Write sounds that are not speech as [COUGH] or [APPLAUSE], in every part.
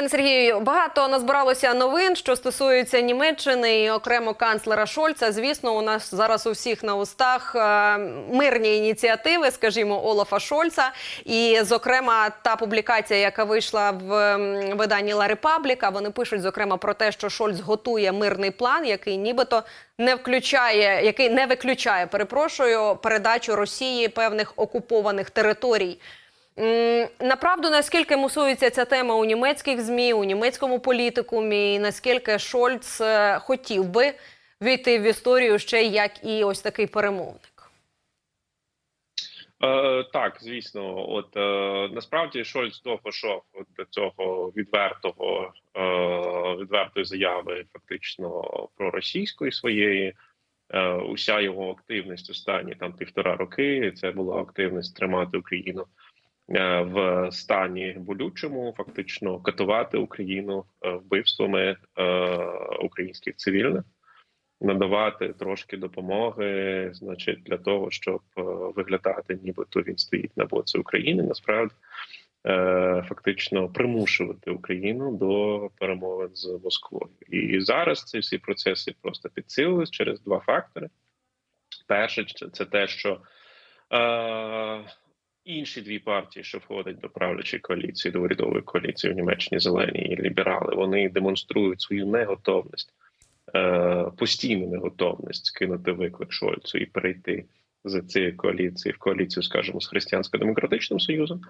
Пане Сергію, багато назбиралося новин, що стосуються Німеччини і окремо канцлера Шольца. Звісно, у нас зараз у всіх на устах е, мирні ініціативи, скажімо, Олафа Шольца. І, зокрема, та публікація, яка вийшла в виданні La Repubblica, вони пишуть зокрема про те, що Шольц готує мирний план, який нібито не включає, який не виключає, перепрошую, передачу Росії певних окупованих територій. Направду, наскільки мусується ця тема у німецьких змі, у німецькому політикумі, і наскільки Шольц е, хотів би війти в історію ще як і ось такий перемовник? Е, так, звісно, от е, насправді Шольц довго до цього відвертого е, відвертої заяви, фактично проросійської своєї. Е, уся його активність останні там півтора роки. Це була активність тримати Україну в стані болючому, фактично катувати Україну е, вбивствами е, українських цивільних надавати трошки допомоги, значить, для того, щоб е, виглядати, нібито він стоїть на боці України. Насправді е, фактично примушувати Україну до перемовин з Москвою. І зараз ці всі процеси просто підсилились через два фактори. Перше, це те, що е, інші дві партії, що входять до правлячої коаліції, до урядової коаліції в Німеччині зелені і ліберали, вони демонструють свою неготовність е, постійну неготовність скинути виклик Шольцу і перейти з цієї коаліції в коаліцію, скажімо, з християнсько-демократичним союзом.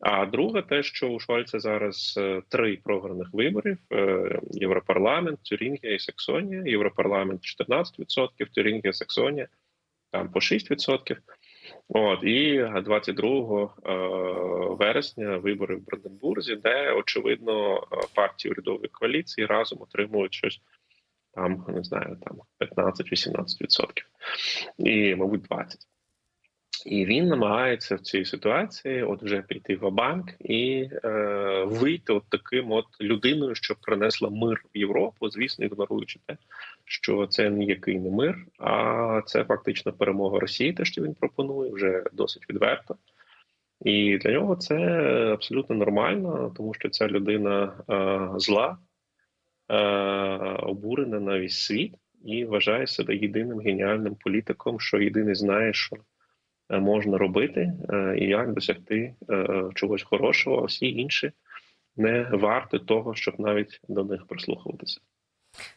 А друге, те, що у Шольца зараз е, три програних виборів: е, Європарламент, Тюрінгія і Саксонія. Європарламент 14%, Тюрінгія, Саксонія там по 6%. От і 22 е, вересня вибори в Бранденбурзі, де очевидно е, партії урядової коаліції разом отримують щось там не знаю, там 15-18%. І, мабуть, 20%. І він намагається в цій ситуації от вже піти в банк і е, вийти от таким от людиною, що принесла мир в Європу, звісно, ігноруючи те, що це ніякий не мир, а це фактично перемога Росії, те, що він пропонує, вже досить відверто. І для нього це абсолютно нормально, тому що ця людина е, зла, е, обурена на весь світ і вважає себе єдиним геніальним політиком, що єдиний знає, що можна робити, е, і як досягти е, чогось хорошого, а всі інші не варті того, щоб навіть до них прислухуватися.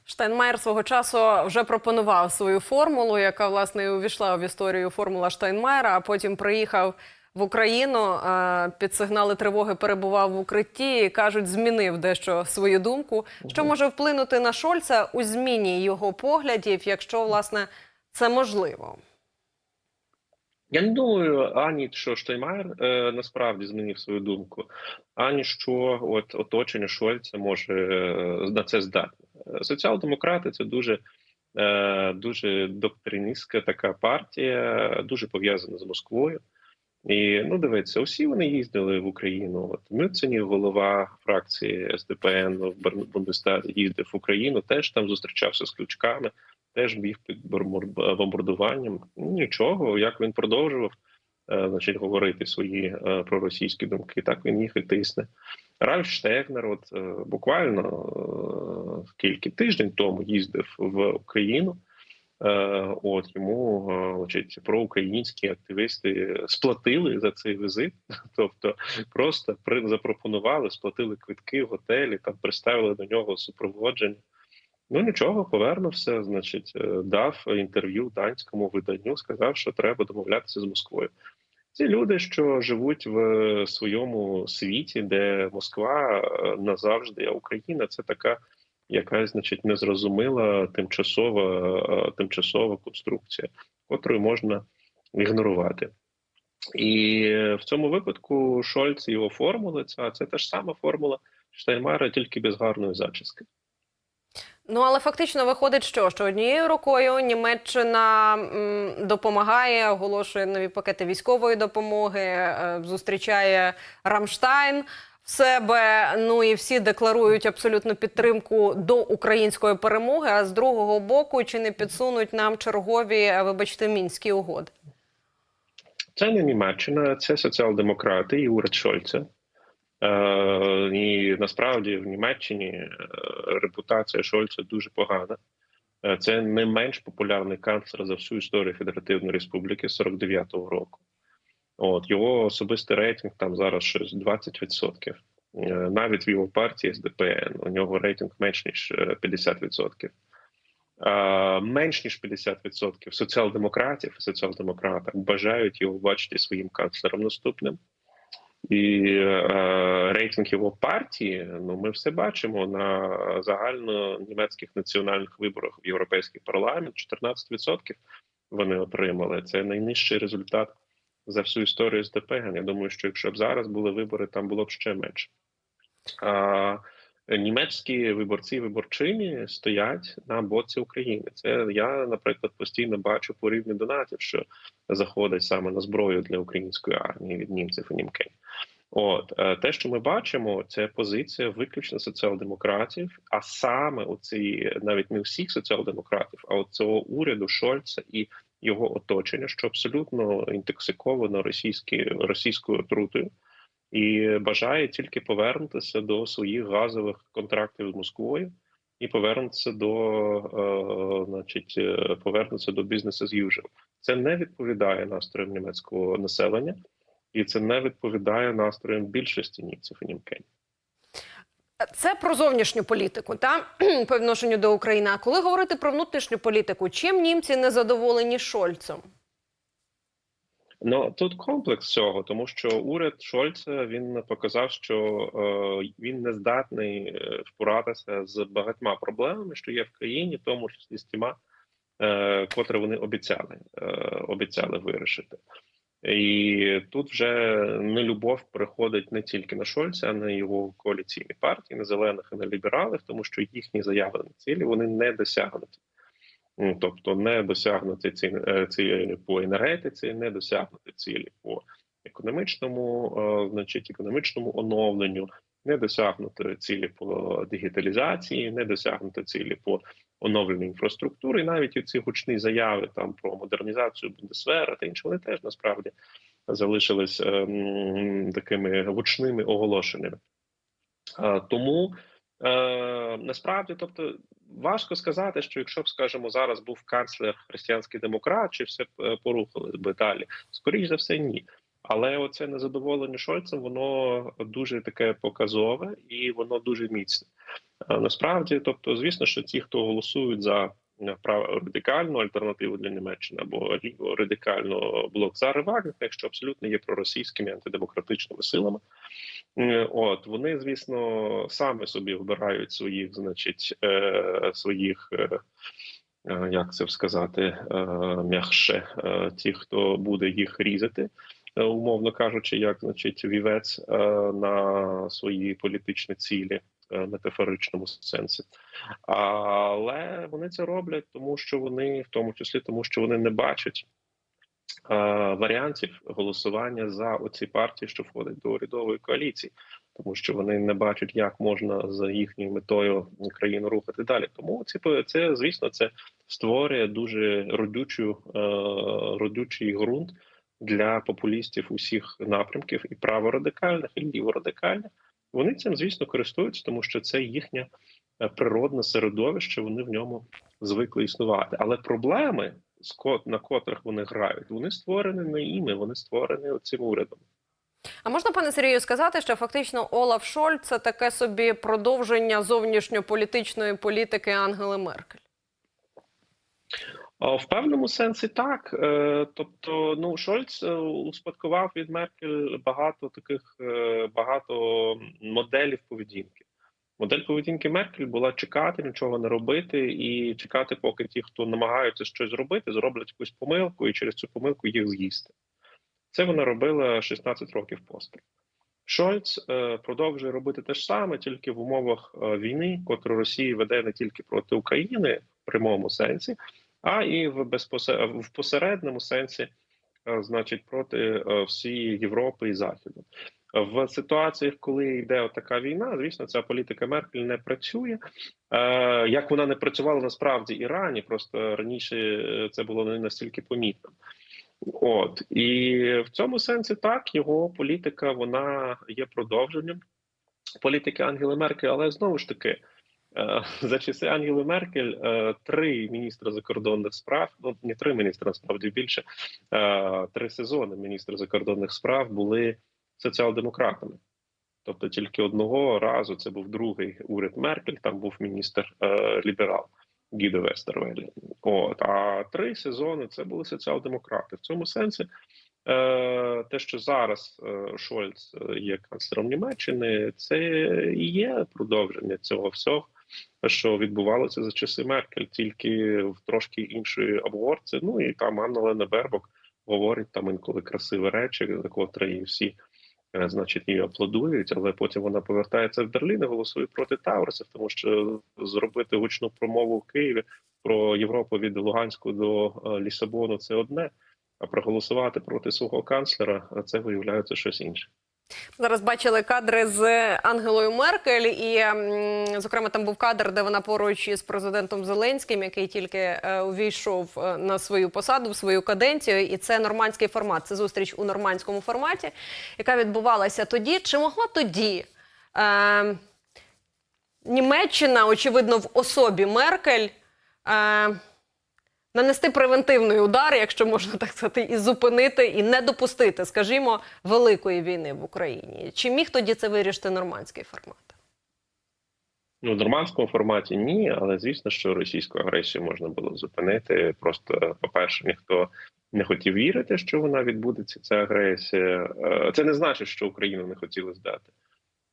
Штайнмаєр свого часу вже пропонував свою формулу, яка власне увійшла в історію формула Штайнмаєра, а потім приїхав в Україну е, під сигнали тривоги перебував в укритті і кажуть, змінив дещо свою думку. Що може вплинути на Шольца у зміні його поглядів, якщо власне це можливо? Я не думаю, ані що Штайнмаєр е, насправді змінив свою думку, ані що от оточення Шольца може е, на це здатне. Е, Соціал-демократи це дуже, е, дуже доктриністська така партія, дуже пов'язана з Москвою. І ну дивіться, усі вони їздили в Україну. От Мюцені, голова фракції СДПН в Бундестазі, їздив в Україну, теж там зустрічався з ключками, теж біг під бомбар- бомбардуванням. Ну, Нічого, як він продовжував е, значить, говорити свої е, проросійські думки, так він їх і тисне. Ральф Штегнер, от е, буквально кілька тиждень тому їздив в Україну. От йому значить, проукраїнські активісти сплатили за цей візит, [LAUGHS] тобто просто запропонували, сплатили квитки готелі, там приставили до нього супроводження. Ну нічого, повернувся. Значить, е, дав інтерв'ю данському виданню, сказав, що треба домовлятися з Москвою. Ці люди, що живуть в своєму світі, де Москва е, назавжди, а Україна це така якась, значить, незрозуміла тимчасова, е, тимчасова конструкція, котру можна ігнорувати. І в цьому випадку Шольц і його формули це, це та ж сама формула Штайнмайера, тільки без гарної зачіски. Ну але фактично виходить, що що однією рукою Німеччина допомагає, оголошує нові пакети військової допомоги, е, зустрічає Рамштайн в себе. Ну і всі декларують абсолютну підтримку до української перемоги. А з другого боку, чи не підсунуть нам чергові, е, вибачте, мінські угоди? Це не Німеччина, це соціал-демократи і уряд Шольца. Е, і насправді в Німеччині е, репутація Шольца дуже погана. Е, Це не менш популярний канцлер за всю історію Федеративної Республіки 49-го року. От його особистий рейтинг там зараз щось 20%. Е, Навіть в його партії СДПН у нього рейтинг менш ніж е, 50%. Е, Менш ніж 50% соціал-демократів і соціал-демократів бажають його бачити своїм канцлером наступним. І е, рейтинг його партії, ну ми все бачимо на загально німецьких національних виборах в Європейський парламент. 14% вони отримали. Це найнижчий результат за всю історію СДПГ. Я думаю, що якщо б зараз були вибори, там було б ще менше. Німецькі виборці і виборчині стоять на боці України. Це я, наприклад, постійно бачу по рівню донатів, що заходить саме на зброю для української армії від німців і німкен. От е, те, що ми бачимо, це позиція виключно соціал-демократів, а саме оці навіть не всіх соціал-демократів, а от цього уряду Шольца і його оточення, що абсолютно інтоксиковано російські російською отрутою, і бажає тільки повернутися до своїх газових контрактів з Москвою і повернутися до, е, значить, е, повернутися до бізнесу as usual. Це не відповідає настроям німецького населення, і це не відповідає настроям більшості німців і німкень. Це про зовнішню політику, та [CLEARS THROAT] по відношенню до України. А коли говорити про внутрішню політику, чим німці не задоволені Шольцем? Ну тут комплекс цього, тому що уряд Шольца він показав, що е, він не здатний е, впоратися з багатьма проблемами, що є в країні, тому числі з тіма, е, котре вони обіцяли, е, обіцяли вирішити. І тут вже нелюбов приходить не тільки на Шольца, а на його коаліційні партії, на зелених і на лібералів, тому що їхні заявлені цілі вони не досягнуті. Ну, Тобто не досягнути е, цілі по енергетиці, не досягнути цілі по економічному, е, значить, економічному оновленню, не досягнути цілі по дигіталізації, не досягнути цілі по оновленню інфраструктури. І навіть ці гучні заяви там про модернізацію Бундесвера та інше, вони теж насправді залишились ем, такими гучними оголошеннями. Е, тому е, насправді, тобто, важко сказати, що якщо б, скажімо, зараз був канцлер християнський демократ, чи все е, порухали би далі? Скоріше за все, ні. Але оце незадоволення Шольцем, воно дуже таке показове і воно дуже міцне. Е, Насправді, тобто, звісно, що ті, хто голосують за е, радикальну альтернативу для Німеччини або ліво радикально блок за Вагнер, що абсолютно є проросійськими антидемократичними силами. Е, От вони, звісно, саме собі вибирають своїх, значить, е, своїх. Е, е, як це сказати, е, м'якше, ті, хто буде їх різати, умовно кажучи, як значить вівець на свої політичні цілі метафоричному сенсі. Але вони це роблять, тому що вони, в тому числі, тому що вони не бачать варіантів голосування за оці партії, що входять до урядової коаліції, тому що вони не бачать, як можна за їхньою метою країну рухати далі. Тому ці це, звісно, це створює дуже родючу е, родючий ґрунт для популістів усіх напрямків і праворадикальних, і ліворадикальних. Вони цим, звісно, користуються, тому що це їхнє е, природне середовище. Вони в ньому звикли існувати. Але проблеми, на котрих вони грають, вони створені не іми, вони створені цим урядом. А можна, пане Сергію, сказати, що фактично Олаф Шольц це таке собі продовження зовнішньополітичної політики Ангели Меркель? В певному сенсі так. Е, Тобто, ну Шольц е, успадкував від Меркель багато таких е, багато моделів поведінки. Модель поведінки Меркель була чекати, нічого не робити, і чекати, поки ті, хто намагаються щось зробити, зроблять якусь помилку, і через цю помилку їх з'їсти. Це вона робила 16 років поспіль. Шольц е, продовжує робити те ж саме, тільки в умовах е, війни, котру Росія веде не тільки проти України в прямому сенсі, а і в безпосер... в посередньому сенсі, е, значить, проти всієї Європи і Заходу. В ситуаціях, коли йде така війна, звісно, ця політика Меркель не працює. Е, Як вона не працювала насправді і рані, просто раніше е, це було не настільки помітно. От і в цьому сенсі так його політика вона є продовженням політики Ангели Меркель, але знову ж таки. е, За часи Ангели Меркель три міністри закордонних справ, ну не три міністри, насправді більше три сезони міністри закордонних справ були соціал-демократами. Тобто тільки одного разу це був другий уряд Меркель, там був міністр е, ліберал Гідо Вестервелі. От а три сезони це були соціал-демократи. В цьому сенсі е, те, що зараз е, Шольц е, є канцлером Німеччини, це і є продовження цього всього, що відбувалося за часи Меркель, тільки в трошки іншої обговорці. Ну і там Анна Лена Бербок говорить там інколи красиві речі, за котрі всі. Е, Значить, її аплодують, але потім вона повертається в Берлін і голосує проти Таурсів, тому що зробити гучну промову в Києві про Європу від Луганську до е, Лісабону це одне. А проголосувати проти свого канцлера це виявляється щось інше. Зараз бачили кадри з Ангелою Меркель, і зокрема там був кадр, де вона поруч із президентом Зеленським, який тільки е, увійшов е, на свою посаду, в свою каденцію. І це нормандський формат. Це зустріч у нормандському форматі, яка відбувалася тоді. Чи могла тоді е, Німеччина, очевидно, в особі Меркель? Е, Нанести превентивний удар, якщо можна так сказати, і зупинити, і не допустити, скажімо, великої війни в Україні. Чи міг тоді це вирішити нормандський формат? Ну, в нормандському форматі ні, але звісно, що російську агресію можна було зупинити. Просто, по-перше, ніхто не хотів вірити, що вона відбудеться. Ця агресія. Е, Це не значить, що Україну не хотіли здати.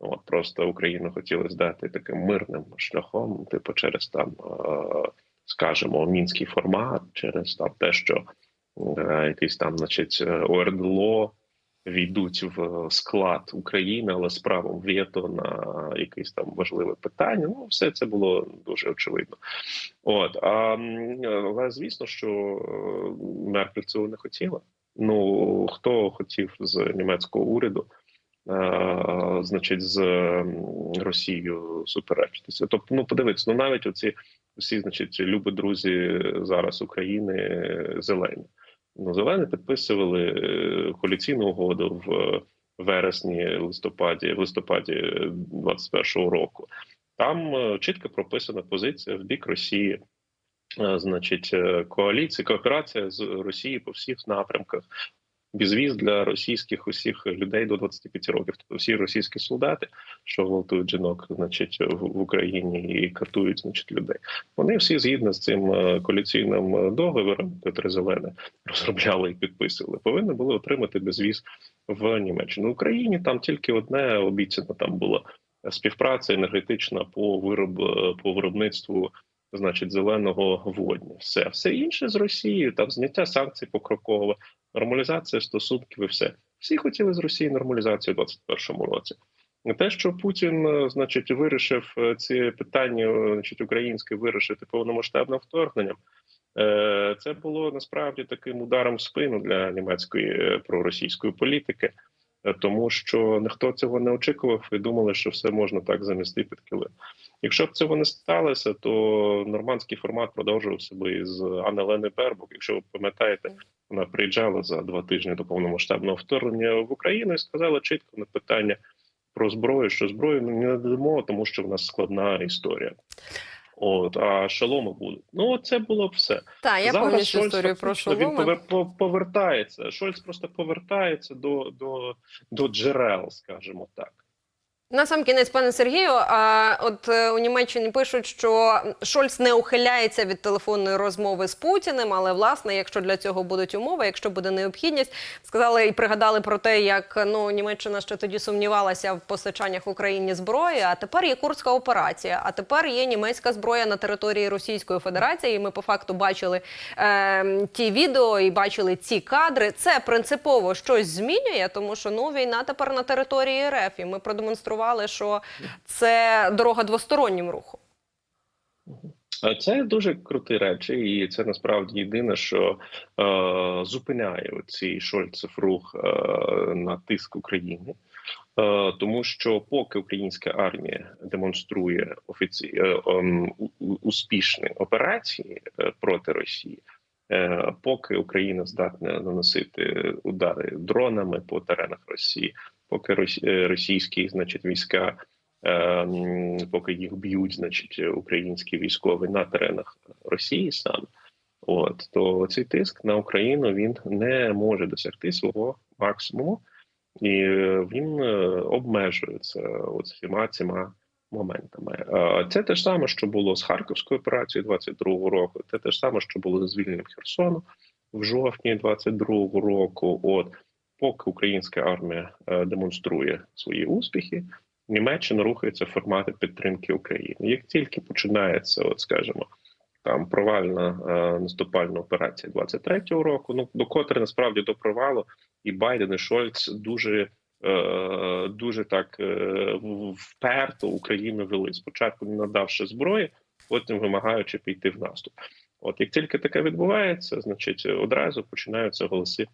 От просто Україну хотіли здати таким мирним шляхом, типу, через там, е, скажімо, мінський формат, через там те, що е, якийсь там, значить, е, ОРДЛО війдуть в склад України, але з правом вето на якесь там важливе питання. Ну, все це було дуже очевидно. От а але звісно, що е, Меркель цього не хотіла. Ну хто хотів з німецького уряду, значить, з Росією суперечитися? Тобто, ну подивіться, ну навіть оці всі, значить, любі друзі зараз України зелені. Ну, зелені підписували е, коаліційну угоду в вересні, листопаді, в листопаді 21-го року. Там е, чітко прописана позиція в бік Росії. Е, Значить, е, коаліція, кооперація з Росією по всіх напрямках. Безвіз для російських усіх людей до 25 років. Тобто всі російські солдати, що гвалтують жінок, значить, в, Україні і катують, значить, людей. Вони всі згідно з цим е, коаліційним е, договором, Петре Зелене розробляли і підписували, повинні були отримати безвіз в Німеччину. В Україні там тільки одне обіцяно там була співпраця енергетична по вироб по виробництву. Значить, зеленого водню. Все все інше з Росією, там зняття санкцій покроково, нормалізація стосунків і все. Всі хотіли з Росії нормалізацію у 21-му році. Те, що Путін, е, значить, вирішив е, ці питання, е, значить, українське вирішити повномасштабним вторгненням, це було насправді таким ударом в спину для німецької проросійської політики, тому що ніхто цього не очікував і думали, що все можна так замісти під килим. Якщо б цього не сталося, то нормандський формат продовжував себе з Анни Лени Бербок. Якщо ви пам'ятаєте, вона приїжджала за два тижні до повномасштабного вторгнення в Україну і сказала чітко на питання про зброю, що зброю ми не надамо, тому що в нас складна історія. От а шоломи будуть. Ну це було б все. Та я Зараз Шольц історію про шоломи. Він повертається. Шольц просто повертається до, до, до джерел, скажімо так. На сам кінець, пане Сергію, а от е, у Німеччині пишуть, що Шольц не ухиляється від телефонної розмови з Путіним, але власне, якщо для цього будуть умови, якщо буде необхідність, сказали і пригадали про те, як ну Німеччина ще тоді сумнівалася в постачаннях Україні зброї. А тепер є курська операція. А тепер є німецька зброя на території Російської Федерації. І ми по факту бачили е, ті відео і бачили ці кадри. Це принципово щось змінює, тому що ну війна тепер на території РФ. І ми продемонстрували, що це дорога двостороннім рухом. Це дуже круті речі, і це насправді єдине, що е, зупиняє цей Шольцев рух е, на тиск України. Е, тому що поки українська армія демонструє офіці... е, у- успішні операції е, проти Росії, Е, Поки Україна здатна наносити удари дронами по теренах Росії, поки е, російські, значить, війська, е, поки їх б'ють, значить, українські військові на теренах Росії саме, от то цей тиск на Україну він не може досягти свого максимуму, і е, він е, обмежується всіма цими моментами. Це те ж саме, що було з Харківською операцією 22-го року. Це те ж саме, що було з звільненням Херсону в жовтні 22-го року. От поки українська армія е, демонструє свої успіхи, Німеччина рухається в форматі підтримки України. Як тільки починається, от скажімо, там провальна е, наступальна операція 23-го року, ну до котрої насправді до провалу, і Байден і Шольц дуже е, дуже так вперто Україну вели. Спочатку не надавши зброї, потім вимагаючи піти в наступ. От як тільки таке відбувається, значить одразу починаються голоси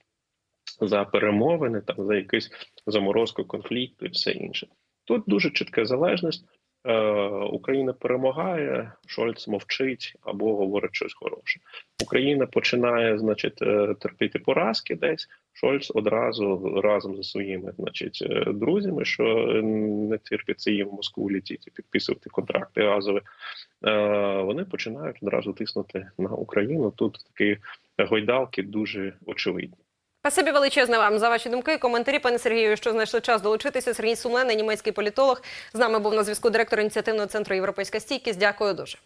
за перемовини, там за якийсь заморозку конфлікту і все інше. Тут дуже чітка залежність. Е, Україна перемагає, Шольц мовчить або говорить щось хороше. Україна починає, значить, е, терпіти поразки десь. Шольц одразу разом зі своїми, значить, е, друзями, що не терпиться їм в Москву літіти, підписувати контракти газові. Вони починають одразу тиснути на Україну. Тут такі гойдалки дуже очевидні. Спасибі величезне вам за ваші думки. Коментарі, пане Сергію, що знайшли час долучитися. Сергій Сумлений, німецький політолог. З нами був на зв'язку директор ініціативного центру Європейська стійкість. Дякую дуже.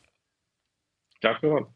Дякую вам.